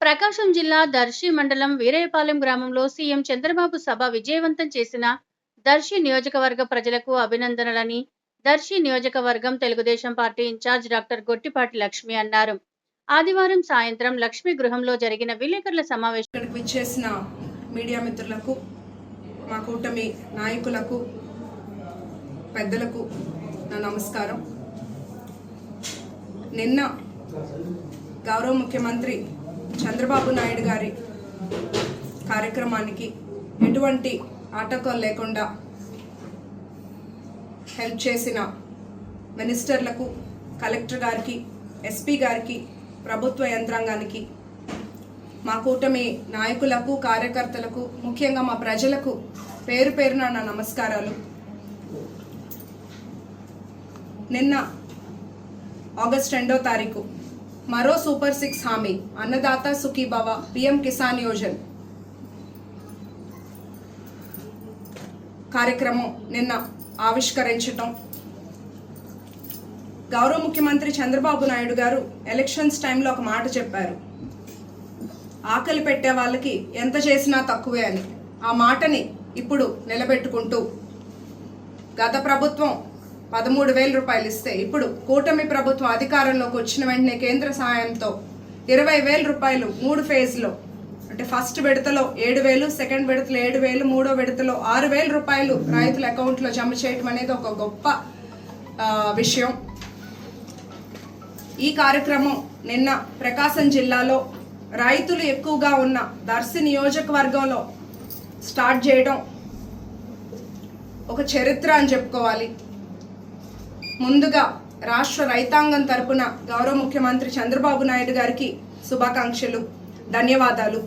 ప్రకాశం జిల్లా దర్శి మండలం వీరయ్యపాలెం గ్రామంలో సీఎం చంద్రబాబు సభ విజయవంతం చేసిన దర్శి నియోజకవర్గ ప్రజలకు అభినందనలని దర్శి నియోజకవర్గం Telugu Desam party in-charge doctor Gottipati Lakshmi అన్నారు. ఆదివారం సాయంత్రం లక్ష్మి గృహంలో జరిగిన విలేకరుల సమావేశం విచ్చేసిన మీడియా మిత్రులకు మా కూటమి నాయకులకు పెద్దలకు నా నమస్కారం. నిన్న గౌరవ ముఖ్యమంత్రి చంద్రబాబు నాయుడు గారి కార్యక్రమానికి ఎటువంటి ఆటంకం లేకుండా హెల్ప్ చేసిన మినిస్టర్లకు కలెక్టర్ గారికి ఎస్పీ గారికి ప్రభుత్వ యంత్రాంగానికి మా కూటమి నాయకులకు కార్యకర్తలకు ముఖ్యంగా మా ప్రజలకు పేరు పేరున నా నమస్కారాలు. నిన్న ఆగస్ట్ రెండో తారీఖు మరో సూపర్ సిక్స్ హామీ. అన్నదాత సుఖీభవ పిఎం కిసాన్ యోజన్. కార్యక్రమం నిన్న ఆవిష్కరించటం. గౌరవ ముఖ్యమంత్రి చంద్రబాబు నాయుడు గారు ఎలక్షన్స్ టైంలో ఒక మాట చెప్పారు. ఆకలి పెట్టే వాళ్ళకి ఎంత చేసినా తక్కువే అని. ఆ మాటని ఇప్పుడు నిలబెట్టుకుంటూ గత ప్రభుత్వం పదమూడు వేల రూపాయలు ఇస్తే ఇప్పుడు కూటమి ప్రభుత్వం అధికారంలోకి వచ్చిన వెంటనే కేంద్ర సహాయంతో ఇరవై వేల రూపాయలు మూడు ఫేజ్లో అంటే ఫస్ట్ విడతలో ఏడు వేలు సెకండ్ విడతలో ఏడు వేలు మూడో విడతలో ఆరు వేల రూపాయలు రైతుల అకౌంట్లో జమ చేయడం అనేది ఒక గొప్ప విషయం. ఈ కార్యక్రమం నిన్న ప్రకాశం జిల్లాలో రైతులు ఎక్కువగా ఉన్న దర్శి నియోజకవర్గంలో స్టార్ట్ చేయడం ఒక చరిత్ర అని చెప్పుకోవాలి. ముందుగా రాష్ట్ర రైతాంగం తరపున గౌరవ ముఖ్యమంత్రి చంద్రబాబు నాయుడు గారికి శుభాకాంక్షలు. ధన్యవాదాలు.